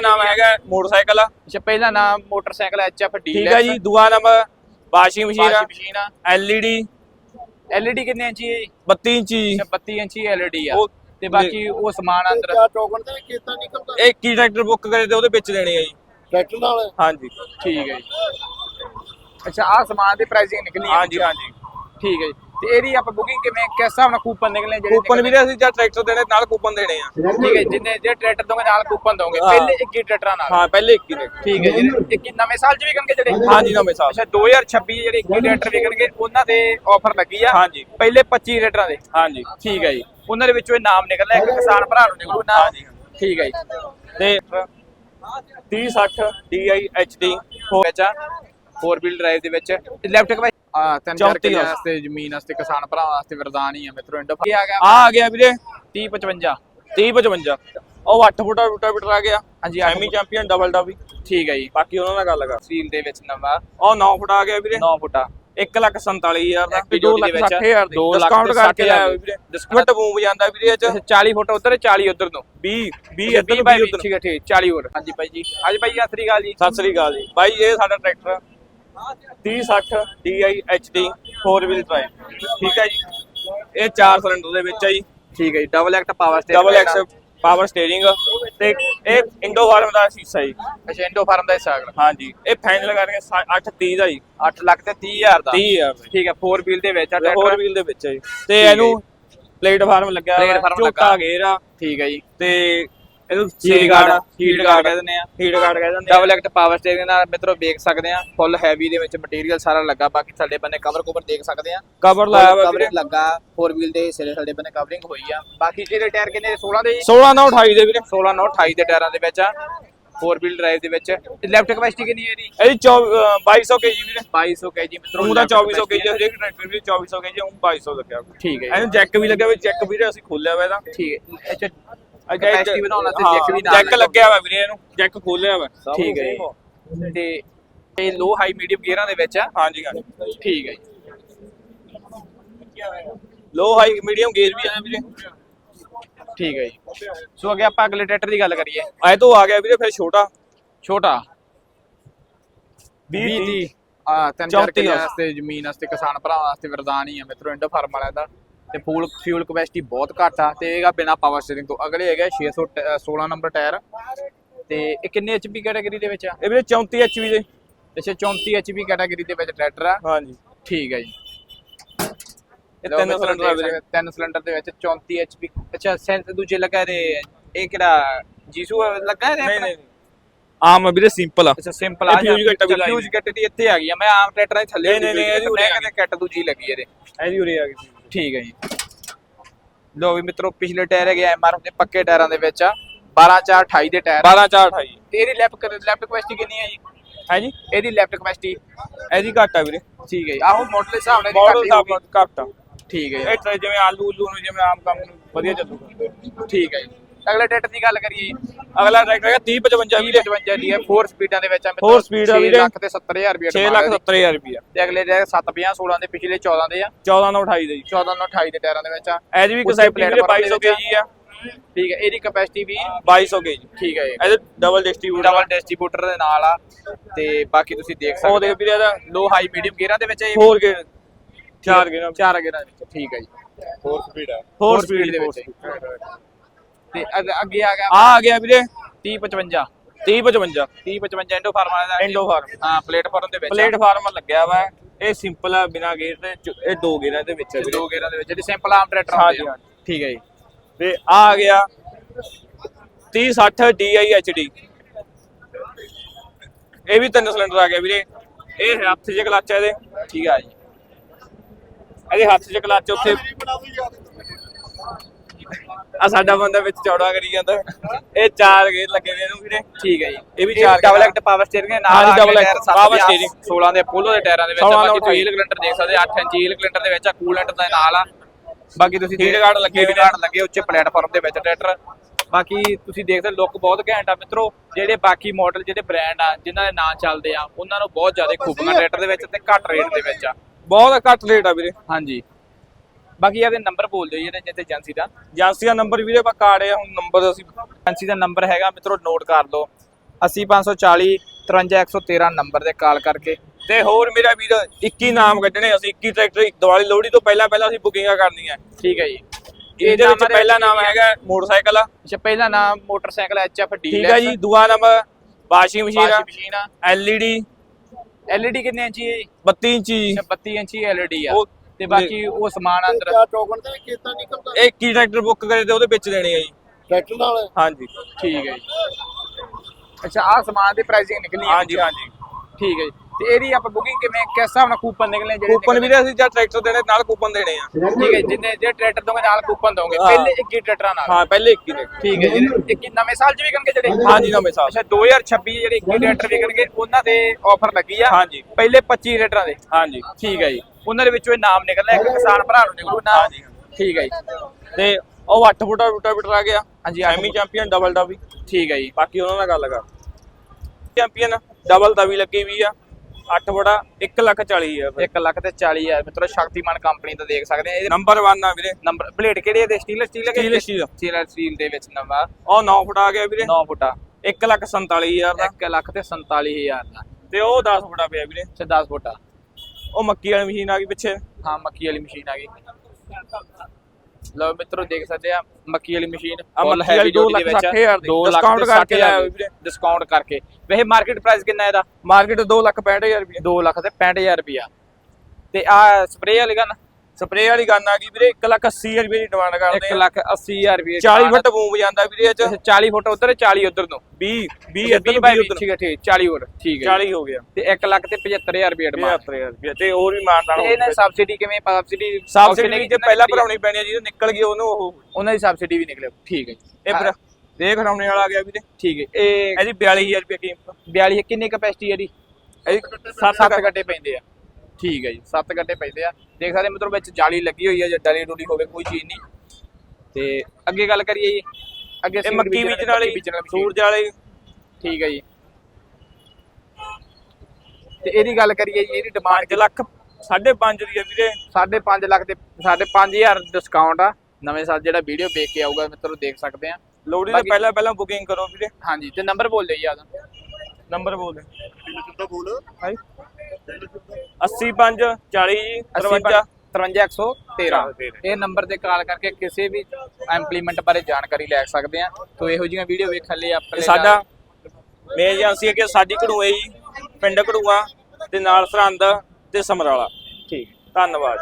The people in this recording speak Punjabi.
ਨਾਮ ਹੈਗਾ ਮੋਟਰਸਾਈਕਲ ਅੱਛਾ ਪਹਿਲਾ ਨਾਮ ਮੋਟਰਸਾਈਕਲ HFD ਠੀਕ ਹੈ ਜੀ ਦੂਆ ਨੰਬਰ ਵਾਸ਼ਿੰਗ ਮਸ਼ੀਨ ਮਸ਼ੀਨ ਆ। ਐਲਈਡੀ। LED ਕਿੰਨੇ ਇੰਚੀ ਹੈ ਜੀ? 32 ਇੰਚੀ। ਅੱਛਾ 32 ਇੰਚੀ LED ਆ। ਤੇ ਬਾਕੀ ਉਹ ਸਮਾਨ ਅੰਦਰ ਕਿਆ ਟੋਕਨ ਤੇ ਕੀਤਾ ਨਿਕਲਦਾ? ਇਹ ਕੀ ਟਰੈਕਟਰ ਬੁੱਕ ਕਰੇ ਤੇ ਉਹਦੇ ਵਿੱਚ ਦੇਣੇ ਆ ਜੀ। ਟਰੈਕਟਰ ਨਾਲ? ਹਾਂਜੀ। ਠੀਕ ਹੈ ਜੀ। ਅੱਛਾ ਆ ਸਮਾਨ ਦੀ ਪ੍ਰਾਈਸਿੰਗ ਨਿਕਲਣੀ ਹੈ ਹਾਂਜੀ ਹਾਂਜੀ। ਠੀਕ ਹੈ ਜੀ। ਤੇ ਇਹਦੀ ਆਪਾਂ ਬੁਕਿੰਗ ਕਿਵੇਂ ਕਿਸ ਹਿਸਾਬ ਨਾਲ ਕੂਪਨ ਨਿਕਲਣੇ ਜਿਹੜੇ ਕੂਪਨ? ਵੀਰੇ ਅਸੀਂ ਜਾਂ ਟਰੈਕਟਰ ਦੇਣੇ ਨਾਲ ਕੂਪਨ ਦੇਣੇ ਆ। ਠੀਕ ਹੈ ਜਿੰਨੇ ਜੇ ਟਰੈਕਟਰ ਦੋਗੇ ਨਾਲ ਕੂਪਨ ਦੋਗੇ। ਪਹਿਲੇ 21 ਟਰੈਕਟਰਾਂ ਨਾਲ। ਹਾਂ ਪਹਿਲੇ 21 ਨੇ ਠੀਕ ਹੈ ਜੀ। ਇੱਕ ਨਵੇਂ ਸਾਲ ਚ ਵਿਕਣਗੇ ਜਿਹੜੇ? ਹਾਂਜੀ ਨਵੇਂ ਸਾਲ। ਅੱਛਾ 2026 ਜਿਹੜੇ 21 ਟਰੈਕਟਰ ਵਿਕਣਗੇ ਉਹਨਾਂ ਤੇ ਆਫਰ ਲੱਗੀ ਆ? ਹਾਂਜੀ। ਪਹਿਲੇ 25 ਟਰੈਕਟਰਾਂ ਦੇ। ਹਾਂਜੀ ਠੀਕ ਹੈ ਜੀ। ਉਹਨਾਂ ਦੇ ਵਿੱਚੋਂ ਇਹ ਨਾਮ ਨਿਕਲਣਾ ਇੱਕ ਕਿਸਾਨ ਭਰਾ ਨੂੰ ਨਿਕਲੂ ਨਾਮ। ਠੀਕ ਹੈ ਜੀ। ਤੇ 3060 DI HD ਹੋ ਗਿਆ 4 ਵੀਲ ਡਰਾਈਵ ਦੇ ਵਿੱਚ। ਬਾਈ ਆ ਤਿੰਨ ਚਾਰ 34 ਕਿੱਲੇ ਵਾਸਤੇ। ਜ਼ਮੀਨ ਵਾਸਤੇ ਕਿਸਾਨ ਭਰਾਵਾਂ ਵਾਸਤੇ ਵਰਦਾਨ ਹੀ ਆ ਮਿੱਤਰੋ ਇੰਡੋ ਕੀ ਆ ਗਿਆ ਆ ਆ ਗਿਆ ਵੀਰੇ। 30 55 3055 ਉਹ 8 ਫੁੱਟਾ ਰੂਟਾਵੀਟਰ ਆ ਗਿਆ। ਹਾਂਜੀ, ਅੱਠ ਸੈਮੀ ਚੈਂਪੀਅਨ ਡਬਲ ਡਬਲ ਠੀਕ ਹੈ ਜੀ। ਬਾਕੀ ਉਹਨਾਂ ਨਾਲ ਗੱਲ ਕਰ। ਸੀਲ ਦੇ ਵਿੱਚ ਨਵਾਂ। ਉਹ 9 ਫੁੱਟ ਆ ਗਿਆ ਵੀਰੇ। 9 ਫੁੱਟਾ। 147000 ਦਾ। ਇੱਕ ਜੋੜੀ ਦੇ ਵਿੱਚ 260000 ਦੋ। ਲੱਖ ਡਿਸਕਾਊਂਟ ਤੇ ਕਰਕੇ ਸੱਠ ਹਜ਼ਾਰ ਆਇਆ ਵੀਰੇ। ਡਿਸਕਾਊਂਟ ਬੂਮ ਜਾਂਦਾ ਵੀਰੇ ਇਹ ਚ। 40 ਫੁੱਟ ਉਧਰ 40 ਉਧਰ ਨੂੰ। 20 20 20 ਇੱਧਰ ਬਾਈ 20 ਠੀਕ ਉੱਧਰ ਹੈ ਠੀਕ 40 ਫੁੱਟ ਹਾਂਜੀ ਬਾਈ ਜੀ। ਅੱਜ ਬਾਈ ਸਤਿ ਸ੍ਰੀ ਅਕਾਲ ਜੀ। ਸਤਿ ਸ੍ਰੀ ਅਕਾਲ ਜੀ। ਬਾਈ ਇਹ ਸਾਡਾ tractor 3060 DI HD 4 wheel drive ਠੀਕ ਹੈ ਜੀ। ਇਹ 4 ਸਿਲੰਡਰ ਦੇ ਵਿੱਚ ਹੈ ਜੀ। ਠੀਕ ਹੈ ਜੀ। Double act power station double x power steering ਤੇ ਇਹ ਇੰਡੋ ਫਾਰਮ ਦਾ ਸ਼ੀਸ਼ਾ ਜੀ। ਅੱਛਾ ਇੰਡੋ ਫਾਰਮ ਦਾ ਹਿੱਸਾ ਹੈਗਾ ਹਾਂਜੀ। ਇਹ ਫਾਈਨਲ ਕਰਕੇ 830 ਦਾ ਜੀ। 8 ਲੱਖ ਤੇ 30000 ਦਾ। 30000 ਦਾ ਠੀਕ ਹੈ 4 ਵੀਲ ਦੇ ਵਿੱਚ ਆ ਹੋਰ ਟਰੈਕਟਰ ਵੀਲ ਦੇ ਵਿੱਚ ਹੈ ਜੀ। ਤੇ ਇਹਨੂੰ ਪਲੇਟਫਾਰਮ ਲੱਗਿਆ ਪਲੇਟਫਾਰਮ ਝੋਟਾ ਲੱਗਾ। ਗੇਰ ਆ ਠੀਕ ਹੈ ਜੀ। ਤੇ ਇਹਨੂੰ ਸੀਟ ਗਾਰਡ guard ਗਾਰਡ ਕਹਿ ਦਿੰਦੇ ਆ। ਹੀਟ ਗਾਰਡ ਕਹਿ ਦਿੰਦੇ ਆ। ਡਬਲ ਐਕਟ ਪਾਵਰ ਸਟੇਰਿੰਗ ਨਾਲ ਮਿੱਤਰੋ ਦੇਖ ਸਕਦੇ ਆ ਫੁੱਲ ਹੈਵੀ ਦੇ ਵਿੱਚ ਮਟੀਰੀਅਲ ਸਾਰਾ ਲੱਗਾ ਬਾਕੀ ਥੱਲੇ ਬੰਨੇ ਕਵਰ ਕਵਰ ਦੇਖ ਸਕਦੇ ਆ। ਕਵਰ ਲਾਇਆ ਵਾ ਵੀਰੇ। ਕਵਰਿੰਗ ਲੱਗਾ 4 ਵੀਲ ਦੇ ਹਿੱਸੇ ਦੇ ਥੱਲੇ ਬੰਨੇ ਕਵਰਿੰਗ ਹੋਈ ਆ। ਬਾਕੀ ਜਿਹੜੇ ਟਾਇਰ ਕਿੰਨੇ 16 ਦੇ ਜੀ। 16 ਨਾਲ 28 ਦੇ ਵੀਰੇ। 16 9 28 ਦੇ ਟਾਇਰਾਂ ਦੇ ਵਿੱਚ ਆ। 4 ਵੀਲ ਡਰਾਈਵ ਦੇ ਵਿੱਚ। ਲੈਫਟ ਕਪੈਸਿਟੀ ਕਿੰਨੀ ਹੈ ਇਹਦੀ? 24 2200 ਕੇਜੀ ਵੀਰੇ। 2200 ਕੇਜੀ ਮਿੱਤਰੋ ਉਹ ਦਾ 2400 ਕੇਜੀ ਹਰੇਕ ਟਰੈਕਟਰ ਵੀਰੇ 2400 ਕੇਜੀ ਉਹ 2200 ਲੱਗਿਆ। ਠੀਕ ਹੈ ਇਹਨੂੰ ਜੈਕ ਵੀ ਲੱਗਿਆ ਹੋਇਆ ਚੈੱਕ ਵੀਰੇ ਅਸੀਂ ਖੋਲਿਆ ਵਾ ਇਹਦਾ। ਜੀ ਠੀਕ ਹੈ। ਅੱਛਾ ਕਪੈਸਿਟੀ ਵਧਾਉਣ ਵਾਸਤੇ ਹਾਂ, ਜੈਕ ਵੀ ਨਾਲ ਜੈਕ ਲੱਗਿਆ ਵਾ ਵੀਰੇ ਇਹਨੂੰ। ਜੈਕ ਖੋਲਿਆ ਵਾ। ਠੀਕ ਹੈ ਜੀ। ਤੇ ਇਹ ਲੋ ਹਾਈ ਮੀਡੀਅਮ ਗੇਅਰਾਂ ਦੇ ਵਿੱਚ ਆ? ਹਾਂਜੀ ਹਾਂਜੀ। ਠੀਕ ਹੈ ਜੀ। ਲੋ ਹਾਈ ਮੀਡੀਅਮ ਗੇਜ ਵੀ ਆ ਵੀਰੇ। ਠੀਕ ਹੈ ਜੀ। ਸੋ ਅੱਗੇ ਆਪਾਂ ਅਗਲੇ ਟਰੈਕਟਰ ਦੀ ਗੱਲ ਕਰੀਏ। ਐ ਤੋਂ ਆ ਗਿਆ ਵੀਰੇ ਫਿਰ ਛੋਟਾ। ਛੋਟਾ। 20 20 ਦੀ ਆ ਤਿੰਨ ਚਾਰ 34 ਕਿੱਲੇ ਵਾਸਤੇ। ਵਾਸਤੇ ਜ਼ਮੀਨ ਵਾਸਤੇ ਕਿਸਾਨ ਭਰਾਵਾਂ ਵਾਸਤੇ ਵਰਦਾਨ ਹੀ ਆ ਮਿੱਤਰੋ ਇੰਡੋ ਫਾਰਮ ਵਾਲਿਆਂ ਦਾ। ਤੇ ਫੂਲ ਫਿਊਲ ਕਪੈਸਿਟੀ ਬਹੁਤ ਘੱਟ ਆ ਤੇ ਇਹਗਾ ਬਿਨਾ ਪਾਵਰ ਸਟੀਅਰਿੰਗ ਤੋਂ। ਅਗਲੇ ਹੈਗਾ 600 ਟ- ਅ, 16 ਨੰਬਰ ਟਾਇਰ ਤੇ ਇਹ ਕਿੰਨੇ ਐਚਪੀ ਕੈਟਾਗਰੀ ਦੇ ਵਿੱਚ ਆ? ਇਹ ਵੀਰੇ 34 ਐਚਪੀ ਦੇ। ਅੱਛਾ 34 ਐਚਪੀ ਕੈਟਾਗਰੀ ਦੇ ਵਿੱਚ ਟਰੈਕਟਰ ਆ। ਹਾਂਜੀ। ਠੀਕ ਹੈ ਜੀ। ਇਹ ਤਿੰਨ ਸਿਲੰਡਰ ਆ ਵੀਰੇ। ਤਿੰਨ ਸਿਲੰਡਰ ਦੇ ਵਿੱਚ 34 ਐਚਪੀ ਅੱਛਾ ਸੈਂਸ ਦੂਜੇ ਲੱਗਾ ਰੇ ਇਹ ਕਿਹੜਾ ਜੀਸੂ ਲੱਗਾ ਰੇ ਨਹੀਂ ਨਹੀਂ ਆਮ ਵੀਰੇ ਸਿੰਪਲ ਆ। ਅੱਛਾ ਸਿੰਪਲ ਆ ਵੀ ਲਾਈ ਫਿਊਜ਼ ਕਿੱਟ ਦੀ ਇੱਥੇ ਆ ਗਈ ਆ। ਮੈਂ ਆਮ ਟਰੈਕਟਰਾਂ ਦੇ ਥੱਲੇ ਨਹੀਂ, ਨਹੀਂ, ਇਹਦੀ ਉਰੇ ਕਹਿੰਦੇ ਕਿੱਟ ਦੂਜੀ ਲੱਗੀ ਇਹਦੇ। ਇਹਦੀ ਉਰੇ ਆ ਗਈ। ਠੀਕ ਹੈ ਜੀ। ਲੋ ਵੀ ਮਿੱਤਰੋ ਪਿਛਲੇ ਟਾਇਰ ਹੈਗੇ ਐਮਆਰਐਫ ਦੇ ਪੱਕੇ ਟਾਇਰਾਂ ਦੇ ਵਿੱਚ ਆ। 12 4 28 ਦੇ ਟਾਇਰ। 12 4 28 ਤੇ ਇਹਦੀ ਲੈਫਟ ਲੈਫਟ ਕਪੈਸਿਟੀ ਕਿੰਨੀ ਹੈ ਜੀ? ਹੈ ਜੀ? ਇਹਦੀ ਲੈਫਟ ਕਪੈਸਿਟੀ ਇਹਦੀ ਘੱਟ ਆ ਵੀਰੇ। ਠੀਕ ਹੈ ਜੀ। ਆਹੋ ਮਾਡਲ ਦੇ ਹਿਸਾਬ ਨਾਲ ਮਾਡਲ ਘੱਟ ਹੀ ਦਾ ਹੋਊਗੀ। ਘੱਟ ਆ। ਠੀਕ ਹੈ ਟਰੇ ਜਿਵੇਂ ਆਲੂ ਉਲੂ ਨੂੰ ਜਿਵੇਂ ਆਮ ਕੰਮ ਨੂੰ ਵਧੀਆ ਚੱਲੂਗਾ। ਜੀ ਠੀਕ ਹੈ ਜੀ। ਅਗਲੇ ਟਰੈਕਟਰ ਦੀ ਗੱਲ ਕਰੀਏ ਜੀ। ਅਗਲਾ ਟਰੈਕਟਰ ਹੈਗਾ 30 55 ਵੀਰੇ 55 ਦੀ ਹੈ 4 ਸਪੀਡਾਂ ਦੇ ਵਿੱਚ ਆ Four speed ਆ ਵੀਰੇ। ਲੱਖ ਤੇ 70000 ਰੁਪਏ 6 ਲੱਖ 70000 ਰੁਪਿਆ ਤੇ ਅਗਲੇ ਜਿਹੜੇ 7 50 16 ਦੇ ਪਿਛਲੇ 14 ਦੇ ਆ। 14 ਨਾਲ 28 ਦੇ ਜੀ। 14 ਨਾਲ 28 ਦੇ ਟਾਇਰਾਂ ਦੇ ਵਿੱਚ ਆ। ਐਜ ਵੀ platform ਦੇ 2200 ਵਿੱਚ ਕੇਜੀ ਆ। ਠੀਕ ਹੈ ਇਹਦੀ ਕਪੈਸਿਟੀ ਵੀ 2200 ਕੇਜੀ। ਠੀਕ ਹੈ ਜੀ। ਇਹਦੇ ਡਬਲ ਡਿਸਟ੍ਰੀਬਿਊਟਰ ਡਬਲ ਡਿਸਟ੍ਰੀਬਿਊਟਰ ਦੇ ਨਾਲ ਆ। ਤੇ ਬਾਕੀ ਤੁਸੀਂ ਦੇਖ ਉਹ ਸਕਦੇ ਦੇਖ ਵੀਰੇ ਇਹਦਾ ਲੋ ਹਾਈ ਮੀਡੀਅਮ ਗੇਅਰਾਂ ਦੇ ਵਿੱਚ ਇਹ 4 ਗੇ 4 ਗੇ ਚਾਰ ਗੇਅਰਾਂ ਦੇ ਵਿੱਚ ਠੀਕ ਹੈ ਜੀ। 4 ਸਪੀਡ ਆ। 4 Four ਸਪੀਡ ਦੇ ਵਿੱਚ। ਤੇ ਅੱਗੇ- ਅੱਗੇ ਆ ਗਿਆ ਆ ਆ ਗਿਆ ਵੀਰੇ। 30 55 30 55 30 55 ਇੰਡੋ ਫਾਰਮ ਵਾਲਾ ਦਾ ਇੰਡੋ ਫਾਰਮ। ਹਾਂ ਪਲੇਟਫਾਰਮ ਦੇ ਵਿੱਚ ਆ। ਪਲੇਟਫਾਰਮ ਲੱਗਿਆ ਵਾ। ਇਹ ਸਿੰਪਲ ਆ ਬਿਨਾ ਗੇਅਰ ਚ- ਇਹ ਦੋ ਗੇਅਰਾਂ ਦੇ ਵਿੱਚ ਆ ਤੇ ਵੀਰੇ। ਦੋ ਗੇਅਰਾਂ ਦੇ ਵਿੱਚ ਜਿਹੜੀ ਸਿੰਪਲ ਆਮ ਟਰੈਕਟਰ ਹਾਂਜੀ, ਹੁੰਦੇ ਆ। ਠੀਕ ਹੈ ਜੀ। ਤੇ ਆ ਆ ਗਿਆ 30 60 DI HD ਇਹ ਵੀ ਤਿੰਨ ਸਿਲੰਡਰ ਆ ਗਿਆ ਵੀਰੇ। ਇਹ ਹੱਥ 'ਚ ਕਲੱਚ ਆ ਇਹਦੇ। ਠੀਕ ਆ ਜੀ। ਇਹਦੇ ਹੱਥ 'ਚ ਕਲੱਚ ਉੱਥੇ ਆ ਸਾਡਾ ਬੰਦਾ ਵਿੱਚ ਚੌੜਾ ਕਰੀ ਜਾਂਦਾ। ਇਹ ਚਾਰ ਗੇਅਰ ਲੱਗੇ ਨੇ ਇਹਨੂੰ ਵੀਰੇ। ਠੀਕ ਹੈ ਜੀ। ਇਹ ਵੀ ਚਾਰ ਡਬਲ ਐਕਟ ਪਾਵਰ ਸਟੀਅਰਿੰਗ ਨਾਲ ਹਾਂਜੀ, ਆ double ਕੇ act ਟਾਇਰ ਸੱਤ power ਦੇ steering। 16 ਦੇ ਪੋਲੋ ਦੇ ਟਾਇਰਾਂ ਦੇ ਵਿੱਚ ਆ। 16 ਬਾਕੀ ਨਾਲ ਤੁਸੀਂ ਹੀਲ ਕਲੰਟਰ ਦੇਖ ਸਕਦੇ 8 ਇੰਚ ਹੀਲ ਕਲੰਟਰ ਦੇ ਵਿੱਚ ਆ ਕੂਲੈਂਟ ਦੇ ਨਾਲ ਆ। ਬਾਕੀ ਤੁਸੀਂ Heat guard ਲੱਗੇ ਨੇ। guard ਲੱਗੇ ਉੱਚੇ ਪਲੇਟਫਾਰਮ ਦੇ ਵਿੱਚ ਟਰੈਕਟਰ ਬਾਕੀ ਤੁਸੀਂ ਦੇਖ ਸਕਦੇ ਲੁੱਕ ਬਹੁਤ ਘੈਂਟ ਆ ਮਿੱਤਰੋ। ਜਿਹੜੇ ਬਾਕੀ ਮਾਡਲ ਜਿਹੜੇ ਬ੍ਰਾਂਡ ਆ ਜਿਨ੍ਹਾਂ ਦੇ ਨਾਂ ਚੱਲਦੇ ਆ ਉਹਨਾਂ ਨੂੰ ਬਹੁਤ ਜ਼ਿਆਦਾ ਖੂਬੀਆਂ ਟਰੈਕਟਰ ਦੇ ਵਿੱਚ ਤੇ ਘੱਟ ਰੇਟ ਦੇ ਵਿੱਚ ਆ। ਬਹੁਤ ਘੱਟ ਰੇਟ ਆ ਵੀਰੇ। ਹਾਂਜੀ। ਬਾਕੀ ਇਹਦੇ ਨੰਬਰ ਬੋਲ ਦਿਓ ਜਿਹੜੇ ਜਿੱਥੇ ਏਜੰਸੀ ਦਾ। ਏਜੰਸੀ ਦਾ ਨੰਬਰ ਵੀਰੇ ਬਾ ਕਾਰਡ ਆ ਹੁਣ ਨੰਬਰ ਅਸੀਂ ਏਜੰਸੀ ਦਾ ਨੰਬਰ ਹੈਗਾ ਮਿੱਤਰੋ ਨੋਟ ਕਰ ਲਓ 80540 53113 ਨੰਬਰ ਤੇ ਕਾਲ ਕਰਕੇ। ਤੇ ਹੋਰ ਮੇਰਾ ਵੀਰ 21 ਨਾਮ ਕੱਢਣੇ ਅਸੀਂ 21 ਟਰੈਕਟਰ ਦੀਵਾਲੀ ਲੋਹੜੀ ਤੋਂ ਪਹਿਲਾਂ ਪਹਿਲਾਂ ਅਸੀਂ ਬੁਕਿੰਗਾਂ ਕਰਨੀਆਂ। ਠੀਕ ਹੈ ਜੀ। ਇਹਦੇ ਵਿੱਚ ਪਹਿਲਾ ਨਾਮ ਹੈਗਾ ਮੋਟਰਸਾਈਕਲ ਅੱਛਾ ਪਹਿਲਾ ਨਾਮ ਮੋਟਰਸਾਈਕਲ ਐਚਐਫ ਡੀ ਠੀਕ ਹੈ ਜੀ ਦੂਆ ਨੰਬਰ ਵਾਸ਼ਿੰਗ ਮਸ਼ੀਨ ਆ। ਐਲਈਡੀ ਐਲਈਡੀ ਕਿੰਨੇ ਇੰਚੀ ਹੈ ਜੀ? 32 ਇੰਚੀ। ਅੱਛਾ 32 ਇੰਚੀ ਐਲਈਡੀ ਆ। ਉਹ- ਤੇ ਬਾਕੀ ਉਹ ਸਮਾਨ ਅੰਦਰ ਕਿਆ ਟੋਕਨ ਤੇ ਕੀਤਾ ਨਿਕਲਦਾ ਇਹ 21 ਟਰੈਕਟਰ ਬੁੱਕ ਕਰੇ ਤੇ ਉਹਦੇ ਵਿੱਚ ਦੇਣੇ ਆ ਜੀ। ਟਰੈਕਟਰ ਨਾਲ? ਹਾਂਜੀ। ਠੀਕ ਹੈ ਜੀ। ਅੱਛਾ ਆ ਸਮਾਨ ਦੀ ਪ੍ਰਾਈਸਿੰਗ ਨਿਕਲਣੀ ਹੈ ਹਾਂਜੀ ਹਾਂਜੀ। ਠੀਕ ਹੈ ਜੀ। ਤੇ ਇਹਦੀ ਆਪਾਂ ਬੁਕਿੰਗ ਕਿਵੇਂ ਕਿਸ ਹਿਸਾਬ ਨਾਲ ਕੂਪਨ ਨਿਕਲਣੇ ਜਿਹੜੇ ਕੂਪਨ ਨਿਕਲਣੇ? ਵੀਰੇ ਅਸੀਂ ਜਾਂ ਟਰੈਕਟਰ ਦੇਣੇ ਨਾਲ ਕੂਪਨ ਦੇਣੇ ਆ। ਠੀਕ ਹੈ ਜਿੰਨੇ ਜੇ ਟਰੈਕਟਰ ਦੋਗੇ ਨਾਲ ਕੂਪਨ ਦੋਗੇ। ਪਹਿਲੇ 21 ਟਰੈਕਟਰਾਂ ਨਾਲ। ਹਾਂ ਪਹਿਲੇ 21 ਨੇ ਠੀਕ ਹੈ ਜੀ। ਇਹ ਕੀ ਨਵੇਂ ਸਾਲ ਚ ਵਿਕਣਗੇ ਜਿਹੜੇ? ਹਾਂਜੀ ਨਵੇਂ ਸਾਲ। ਅੱਛਾ 2026 ਜਿਹੜੇ 21 ਟਰੈਕਟਰ ਵਿਕਣਗੇ ਉਹਨਾਂ ਤੇ ਆਫਰ ਲੱਗੀ ਆ। ਹਾਂਜੀ। ਪਹਿਲੇ 25 ਟਰੈਕਟਰਾਂ ਦੇ। ਹਾਂਜੀ। ਠੀਕ ਹੈ ਜੀ। ਉਹਨਾਂ ਦੇ ਵਿੱਚੋਂ ਇਹ ਨਾਮ ਨਿਕਲਣਾ ਇੱਕ ਕਿਸਾਨ ਭਰਾ ਨੂੰ ਨਿਕਲੂ ਨਾਮ। ਠੀਕ ਹੈ ਜੀ। ਤੇ ਉਹ 8 ਫੁੱਟਾ ਰੂਟਾਵੀਟਰ ਆ ਗਿਆ। ਹਾਂਜੀ, ਸੈਮੀ ਚੈਂਪੀਅਨ ਡਬਲ ਡਬਲ। ਠੀਕ ਹੈ ਜੀ ਬਾਕੀ ਉਹਨਾਂ ਨਾਲ ਗੱਲ ਕਰ। ਚੈਂਪੀਅਨ ਡਬਲ ਤਵੀ ਲੱਗੀ ਵੀ ਆ 8 ਬੜਾ 1 ਲੱਖ 40 ਆ 1 ਲੱਖ ਤੇ 40 ਹਜ਼ਾਰ। ਮਿੱਤਰੋ ਸ਼ਕਤੀਮਾਨ ਕੰਪਨੀ ਤੋਂ ਦੇਖ ਸਕਦੇ ਆ। ਇਹਦੇ ਨੰਬਰ 1 ਆ ਵੀਰੇ। ਨੰਬਰ ਪਲੇਟ ਕਿਹੜੇ ਦੇ steel steel Steel, steel। Steel steel ਦੇ ਵਿੱਚ ਨਵਾਂ ਉਹ 9 ਫੁੱਟ ਆ ਗਿਆ ਵੀਰੇ। 9 ਫੁੱਟਾ। 1 ਲੱਖ 47000 ਦਾ। 1 ਲੱਖ ਤੇ 47000 ਦਾ। ਤੇ ਉਹ 10 ਫੁੱਟਾ ਪਿਆ ਵੀਰੇ। ਅੱਛਾ 10 ਫੁੱਟਾ। ਉਹ ਮੱਕੀ ਵਾਲੀ ਮਸ਼ੀਨ ਆ ਗਈ ਪਿੱਛੇ। ਹਾਂ ਮੱਕੀ ਵਾਲੀ ਮਸ਼ੀਨ ਆ ਗਈ। ਲਓ ਮਿੱਤਰੋ ਦੇਖ ਸਕਦੇ ਆ ਮੱਕੀ ਵਾਲੀ ਮਸ਼ੀਨ ਫੁੱਲ ਹੈਵੀ ਦੋ ਡਿਊਟੀ ਦੇ ਵਿੱਚ ਸੱਠ ਹਜ਼ਾਰ ਦੀ। 2 ਲੱਖ ਤੇ ਕਰਕੇ 60 ਲਾਇਆ ਵੀਰੇ। ਡਿਸਕਾਊਂਟ ਕਰਕੇ। ਵੈਸੇ ਮਾਰਕੀਟ ਪ੍ਰਾਈਸ ਕਿੰਨਾ ਇਹਦਾ? ਮਾਰਕੀਟ 2 ਲੱਖ 65000 ਰੁਪਏ 2 ਲੱਖ ਤੇ 65000 ਰੁਪਿਆ ਤੇ ਆ ਸਪਰੇਅ ਵਾਲੀ ਗਨ ਸਪਰੇਅ ਵਾਲੀ ਗਨ ਆ ਗਈ ਵੀਰੇ 1 ਲੱਖ 80000 ਰੁਪਏ ਦੀ ਡਿਮਾਂਡ 1 ਕਰਦੇ ਆ। ਲੱਖ 80000 ਰੁਪਏ 40 ਫੁੱਟ ਬੂਮ ਜਾਂਦਾ ਵੀਰੇ ਇਹ ਚ। 40 ਫੁੱਟ ਉਧਰ 40 ਉਧਰ ਨੂੰ। 20 20 20 ਇੱਧਰ ਬਾਈ 20 ਵੀਹ, ਉੱਧਰ ਠੀਕ ਹੈ ਠੀਕ 40 ਫੁੱਟ ਠੀਕ ਹੈ 40 ਹੋ ਗਿਆ। ਤੇ 1 ਲੱਖ ਤੇ 75000 ਰੁਪਏ ਡਿਮਾਂਡ 75000 ਰੁਪਏ ਤੇ ਹੋਰ ਵੀ ਮਾਨਤਾ ਤੇ ਇਹਨਾਂ ਸਬਸਿਡੀ ਕਿਵੇਂ? ਸਬਸਿਡੀ ਸਬਸਿਡੀ ਜੇ ਪਹਿਲਾਂ ਭਰਾਉਣੀ ਪੈਣੀ ਹੈ ਜਿਹਦੇ ਨਿਕਲ ਗਈ ਉਹਨੂੰ ਉਹ ਉਹਨਾਂ ਦੀ ਸਬਸਿਡੀ ਵੀ ਨਿਕਲੇ ਠੀਕ ਹੈ ਇਹ ਫਿਰ ਦੇਖ ਰਾਉਣੇ ਵਾਲਾ ਆ ਗਿਆ ਵੀਰੇ। ਠੀਕ ਹੈ ਇਹ ਇਹਦੀ 42000 ਰੁਪਏ ਕੀਮਤ। 42 ਕਿੰਨੀ ਕਪੈਸਿਟੀ ਇਹਦੀ? 7 7 ਗੱਡੇ ਪੈਂਦੇ ਆ। ਠੀਕ ਹੈ ਜੀ 7 ਗੱਡੇ ਪੈਂਦੇ ਆ। ਦੇਖ ਸਕਦੇ ਮਤਲਬ ਵਿੱਚ ਜਾਲੀ ਲੱਗੀ ਹੋਈ ਹੈ ਜੇ ਡਲੀ ਡੁਲੀ ਹੋਵੇ ਕੋਈ ਚੀਜ਼ ਨਹੀਂ। ਤੇ ਅੱਗੇ ਗੱਲ ਕਰੀਏ ਜੀ ਅੱਗੇ ਇਹ ਮੱਕੀ ਬੀਜਣ ਵਾਲੀ। ਸੂਰਜ ਵਾਲੀ। ਠੀਕ ਹੈ ਜੀ। ਤੇ ਇਹਦੀ ਗੱਲ ਕਰੀਏ ਜੀ ਇਹਦੀ ਡਿਮਾਂਡ 5 ਲੱਖ 5.5 ਦੀ ਹੈ ਵੀਰੇ। 5.5 ਲੱਖ ਤੇ 5.5000 ਡਿਸਕਾਊਂਟ ਆ। ਨਵੇਂ ਸਾਲ ਜਿਹੜਾ ਵੀਡੀਓ ਵੇਖ ਕੇ ਆਊਗਾ ਮਿੱਤਰੋ ਦੇਖ ਸਕਦੇ ਆ। ਲੋੜੀ ਬਾਕੀ- ਪਹਿਲਾਂ ਪਹਿਲਾਂ ਬੁਕਿੰਗ ਕਰੋ ਵੀਰੇ। ਹਾਂਜੀ ਤੇ ਨੰਬਰ ਬੋਲ ਦਿਓ ਜੀ ਆਦਾ ਨੰਬਰ ਬੋਲ ਦੇ ਕਿੱਦਾਂ ਬੋਲ? ਹਾਂਜੀ 85 40 ਜੀ 53 53113 ਇਹ ਨੰਬਰ ਤੇ ਕਾਲ ਕਰਕੇ ਕਿਸੇ ਵੀ ਇੰਪਲੀਮੈਂਟ ਬਾਰੇ ਜਾਣਕਾਰੀ ਲੈ ਸਕਦੇ ਆ ਤੋ ਇਹੋ ਜਿਹੀਆਂ ਵੀਡੀਓ ਵੇਖਣ ਲਈ ਆਪਣੇ ਸਾਡਾ ਮੇਨ ਏਜੰਸੀ ਹੈ ਕਿ ਸਾਡੀ ਘੜੂਏ ਜੀ ਪਿੰਡ ਘੜੂਆ ਤੇ ਨਾਲ ਸਰਹੰਦ ਤੇ ਸਮਰਾਲਾ। ਠੀਕ। ਧੰਨਵਾਦ।